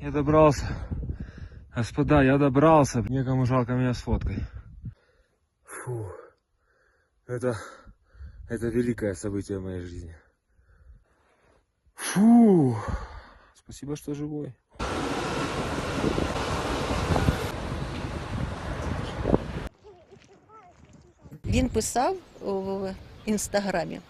Я добрался. Господа, я добрался. Некому жалко меня с фоткой. Фу. Это... Это великое событие в моей жизни. Фу. Спасибо, что живой. Він писав в інстаграмі: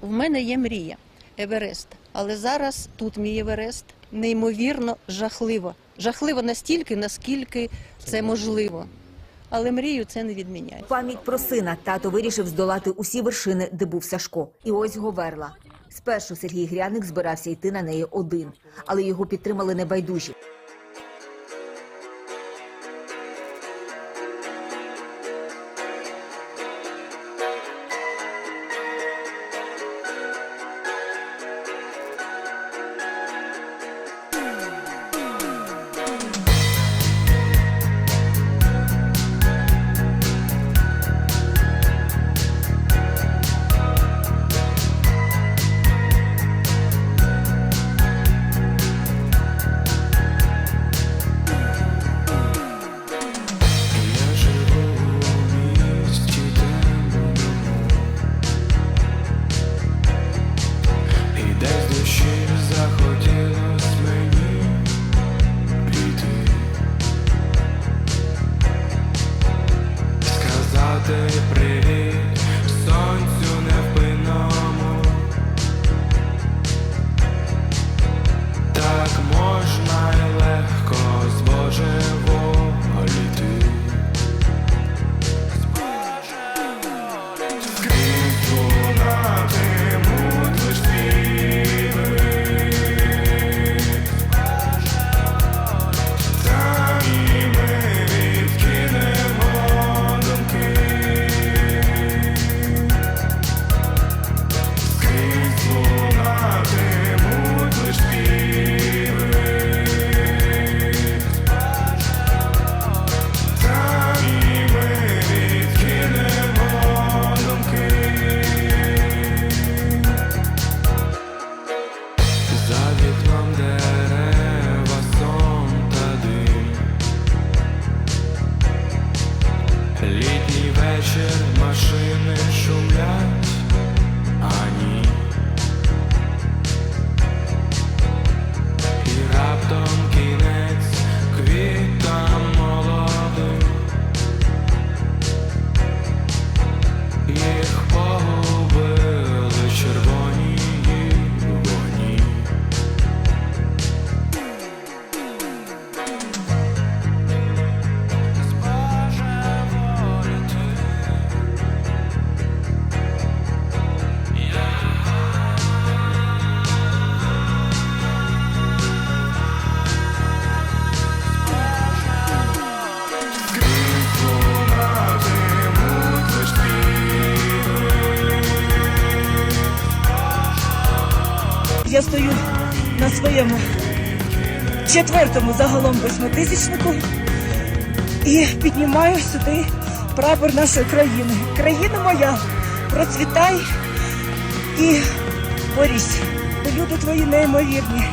в мене є мрія Еверест, Але зараз тут мій Еверест неймовірно жахливо. Жахливо настільки, наскільки це можливо. Але мрію це не відміняє. Пам'ять про сина тато вирішив здолати усі вершини, де був Сашко. І ось Говерла. Спершу Сергій Гряник збирався йти на неї один, але його підтримали небайдужі. just Я стою на своєму четвертому загалом восьмитисячнику і піднімаю сюди прапор нашої країни. Країна моя, процвітай і борісь. бо люди твої неймовірні.